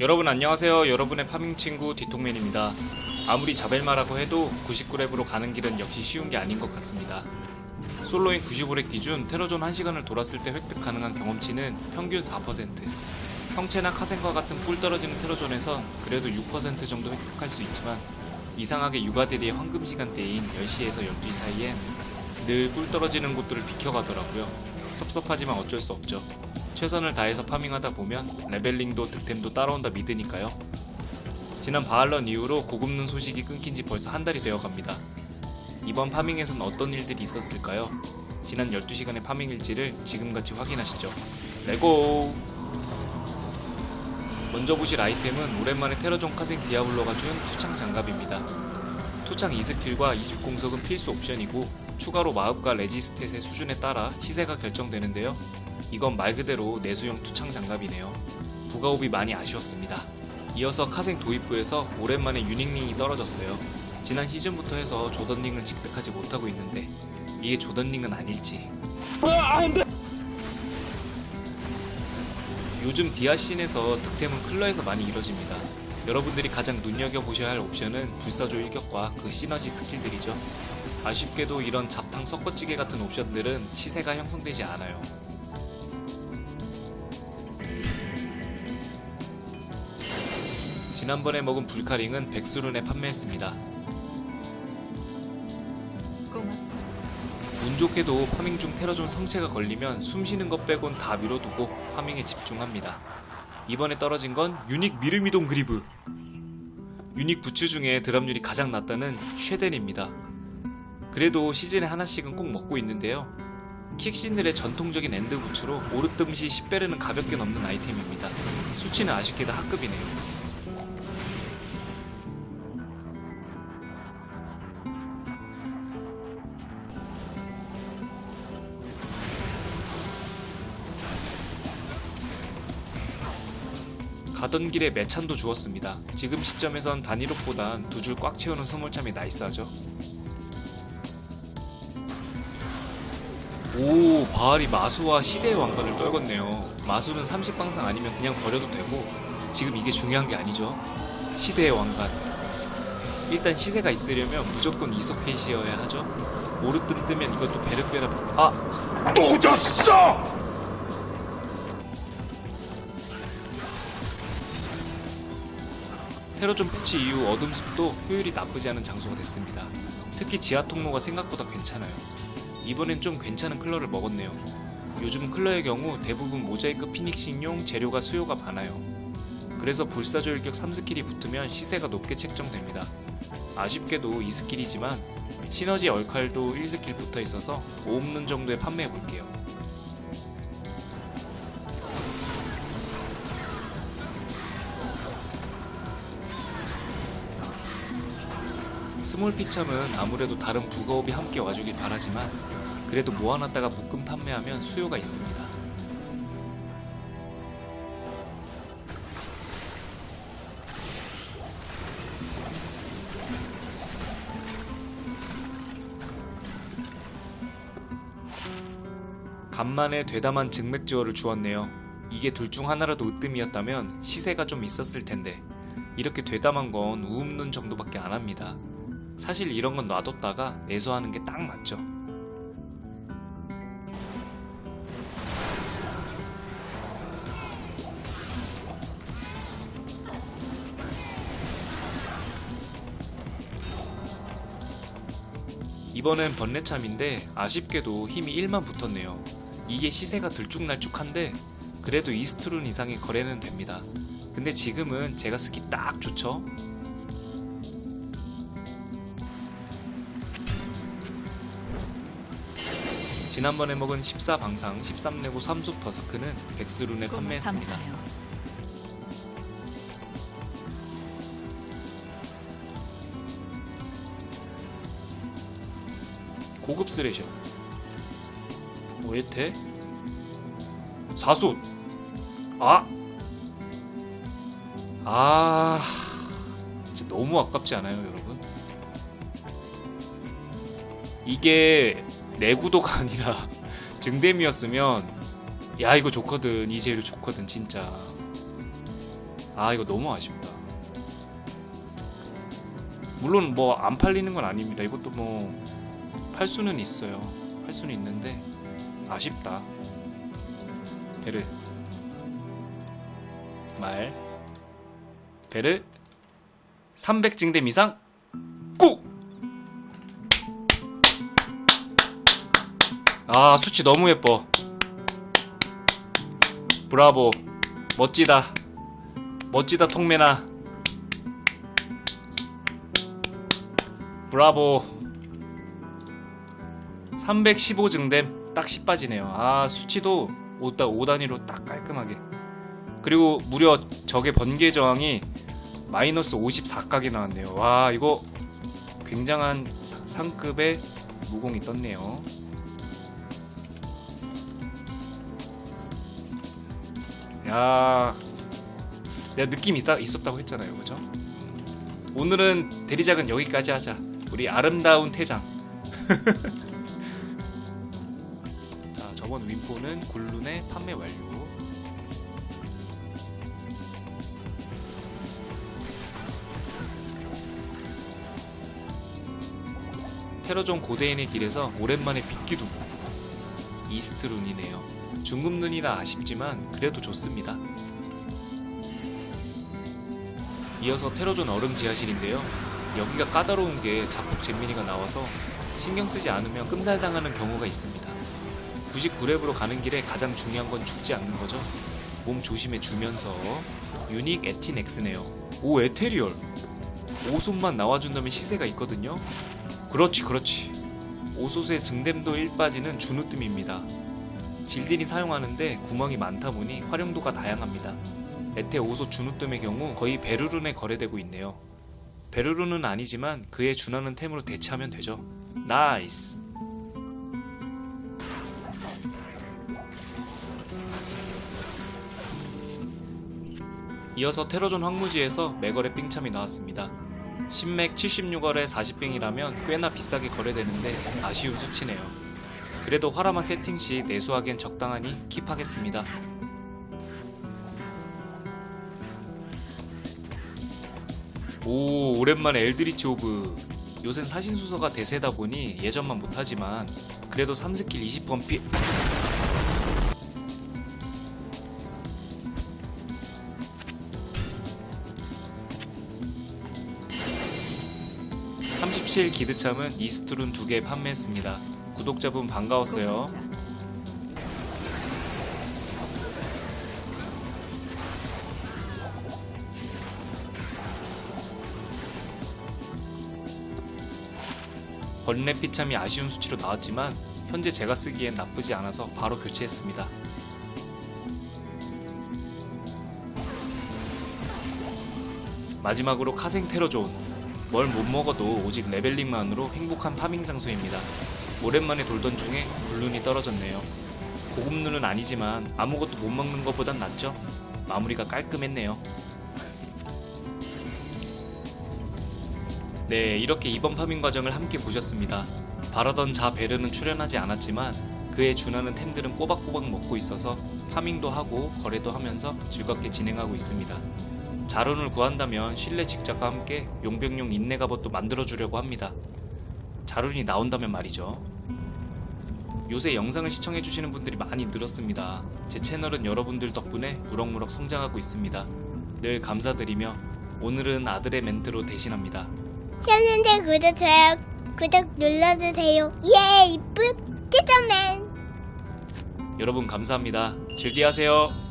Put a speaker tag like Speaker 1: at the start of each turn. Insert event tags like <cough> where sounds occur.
Speaker 1: 여러분 안녕하세요. 여러분의 파밍 친구 뒤통맨입니다. 아무리 자벨마라고 해도 99랩으로 가는 길은 역시 쉬운 게 아닌 것 같습니다. 솔로인 95랩 기준 테러존 1시간을 돌았을 때 획득 가능한 경험치는 평균 4%. 성체나 카센과 같은 꿀 떨어지는 테러존에선 그래도 6% 정도 획득할 수 있지만 이상하게 육아대리의 황금 시간대인 10시에서 12시 사이엔 늘 꿀 떨어지는 곳들을 비켜가더라고요. 섭섭하지만 어쩔 수 없죠. 최선을 다해서 파밍하다 보면 레벨링도 득템도 따라온다 믿으니까요. 지난 바할런 이후로 고급능 소식이 끊긴 지 벌써 한 달이 되어 갑니다. 이번 파밍에선 어떤 일들이 있었을까요? 지난 12시간의 파밍 일지를 지금같이 확인하시죠. 레고! 먼저 보실 아이템은 오랜만에 테러존 카생 디아블로가 준 투창 장갑입니다. 투창 2스킬과 20공속은 필수 옵션이고 추가로 마법과 레지스탯의 수준에 따라 시세가 결정되는데요. 이건 말 그대로 내수용 투창 장갑이네요. 부가옵이 많이 아쉬웠습니다. 이어서 카생 도입부에서 오랜만에 유닉링이 떨어졌어요. 지난 시즌부터 해서 조던링을 획득하지 못하고 있는데 이게 조던링은 아닐지. 요즘 디아신에서 득템은 클러에서 많이 이뤄집니다. 여러분들이 가장 눈여겨보셔야 할 옵션은 불사조 일격과 그 시너지 스킬들이죠. 아쉽게도 이런 잡탕 섞어찌개 같은 옵션들은 시세가 형성되지 않아요. 지난번에 먹은 불카링은 백수룬에 판매했습니다. 운 좋게도 파밍 중 테러존 성체가 걸리면 숨 쉬는 것 빼곤 다 미뤄두고 파밍에 집중합니다. 이번에 떨어진 건 유닉 미르미동 그리브. 유닉 부츠 중에 드랍률이 가장 낮다는 쉐덴입니다. 그래도 시즌에 하나씩은 꼭 먹고 있는데요. 킥신들의 전통적인 엔드 부츠로 오르뜸시 10배르는 가볍게 넘는 아이템입니다. 수치는 아쉽게도 하급이네요. 가던 길에 매찬도 주었습니다. 지금 시점에선 단일옥보단 두 줄 꽉 채우는 소몰참이 나이스하죠. 오, 바알이 마수와 시대의 왕관을 떨궜네요. 마수는 30방상 아니면 그냥 버려도 되고, 지금 이게 중요한 게 아니죠. 시대의 왕관. 일단 시세가 있으려면 무조건 이소켓이어야 하죠. 오르뜸 뜨면 이것도 베르페라, 아!
Speaker 2: 또 졌어!
Speaker 1: 테러존 패치 이후 어둠 숲도 효율이 나쁘지 않은 장소가 됐습니다. 특히 지하 통로가 생각보다 괜찮아요. 이번엔 좀 괜찮은 클러를 먹었네요. 요즘 클러의 경우 대부분 모자이크 피닉싱용 재료가 수요가 많아요. 그래서 불사조 일격 3스킬이 붙으면 시세가 높게 책정됩니다. 아쉽게도 2스킬이지만 시너지 얼칼도 1스킬 붙어 있어서 5옵는 정도에 판매해 볼게요. 스몰 피참은 아무래도 다른 부가업이 함께 와주길 바라지만 그래도 모아놨다가 묶음 판매하면 수요가 있습니다. 간만에 되담한 증맥지어를 주었네요. 이게 둘 중 하나라도 으뜸이었다면 시세가 좀 있었을 텐데 이렇게 되담한 건 우음눈 정도밖에 안 합니다. 사실 이런 건 놔뒀다가 내수하는 게 딱 맞죠. 이번엔 번뇌참인데 아쉽게도 힘이 1만 붙었네요. 이게 시세가 들쭉날쭉한데 그래도 이스트룬 이상의 거래는 됩니다. 근데 지금은 제가 쓰기 딱 좋죠? 지난번에 먹은 14방상 13내고 3속 더스크는 백스룬에 판매했습니다.
Speaker 3: 감사해요.
Speaker 1: 고급 쓰레셔 오에테 사수 아! 아 진짜 너무 아깝지 않아요 여러분 이게 내구도가 아니라 증dem이었으면 야 이거 좋거든 이 재료 좋거든 진짜 아 이거 너무 아쉽다. 물론 뭐 안 팔리는 건 아닙니다. 이것도 뭐 팔 수는 있어요. 팔 수는 있는데 아쉽다. 베르 말 베르 300 증댐 이상 아 수치 너무 예뻐. 브라보. 멋지다. 멋지다 통매나. 브라보. 315 증댐 딱 10 빠지네요. 아 수치도 5, 5단위로 딱 깔끔하게. 그리고 무려 적의 번개 저항이 마이너스 54각이 나왔네요. 와 이거 굉장한 사- 상급의 무공이 떴네요 야 내가 느낌 있, 있었다고 했잖아요 그죠? 오늘은 대리작은 여기까지 하자. 우리 아름다운 태장. <laughs> 자, 저번 윈포는 굴룬의 판매 완료. 테러존 고대인의 길에서 오랜만에 빗기둥. 이스트룬이네요. 중급 눈이라 아쉽지만 그래도 좋습니다. 이어서 테러존 얼음 지하실인데요. 여기가 까다로운 게 자폭 잼민이가 나와서 신경 쓰지 않으면 끔살당하는 경우가 있습니다. 99랩으로 가는 길에 가장 중요한 건 죽지 않는 거죠. 몸 조심해 주면서 유닉 에틴 X네요. 오 에테리얼. 오손만 나와준다면 시세가 있거든요. 그렇지 그렇지. 오소스의 증댐도 1빠지는 주누뜸입니다. 질딜이 사용하는데 구멍이 많다 보니 활용도가 다양합니다. 에테 오소 주누뜸의 경우 거의 베르룬에 거래되고 있네요. 베르룬은 아니지만 그에 준하는 템으로 대체하면 되죠. 나이스. 이어서 테러존 황무지에서 맥월의 삥참이 나왔습니다. 신맥 76월에 40빙이라면 꽤나 비싸게 거래되는데 아쉬운 수치네요. 그래도 화라마 세팅 시 내수하기엔 적당하니 킵하겠습니다. 오 오랜만에 엘드리치 오브 요샌 사신수서가 대세다 보니 예전만 못하지만 그래도 3스킬 20번 피 (37) 기드참은 이스트룬 두개 판매했습니다 구독자분 반가웠어요 번뇌 피참이 아쉬운 수치로 나왔지만 현재 제가 쓰기엔 나쁘지 않아서 바로 교체했습니다. 마지막으로 카생 테러존. 뭘 못 먹어도 오직 레벨링만으로 행복한 파밍 장소입니다. 오랜만에 돌던 중에 굴룬이 떨어졌네요. 고급눈은 아니지만 아무것도 못 먹는 것보단 낫죠? 마무리가 깔끔했네요. 네, 이렇게 이번 파밍 과정을 함께 보셨습니다. 바라던 자 베르는 출연하지 않았지만 그에 준하는 템들은 꼬박꼬박 먹고 있어서 파밍도 하고 거래도 하면서 즐겁게 진행하고 있습니다. 자론을 구한다면 실내 직작과 함께 용병용 인내 갑옷도 만들어주려고 합니다. 자룬이 나온다면 말이죠. 요새 영상을 시청해주시는 분들이 많이 늘었습니다. 제 채널은 여러분들 덕분에 무럭무럭 성장하고 있습니다. 늘 감사드리며 오늘은 아들의 멘트로 대신합니다.
Speaker 3: 켰는데 구독 좋아요 구독 눌러주세요 예 이쁜 티저맨
Speaker 1: 여러분 감사합니다. 즐기하세요.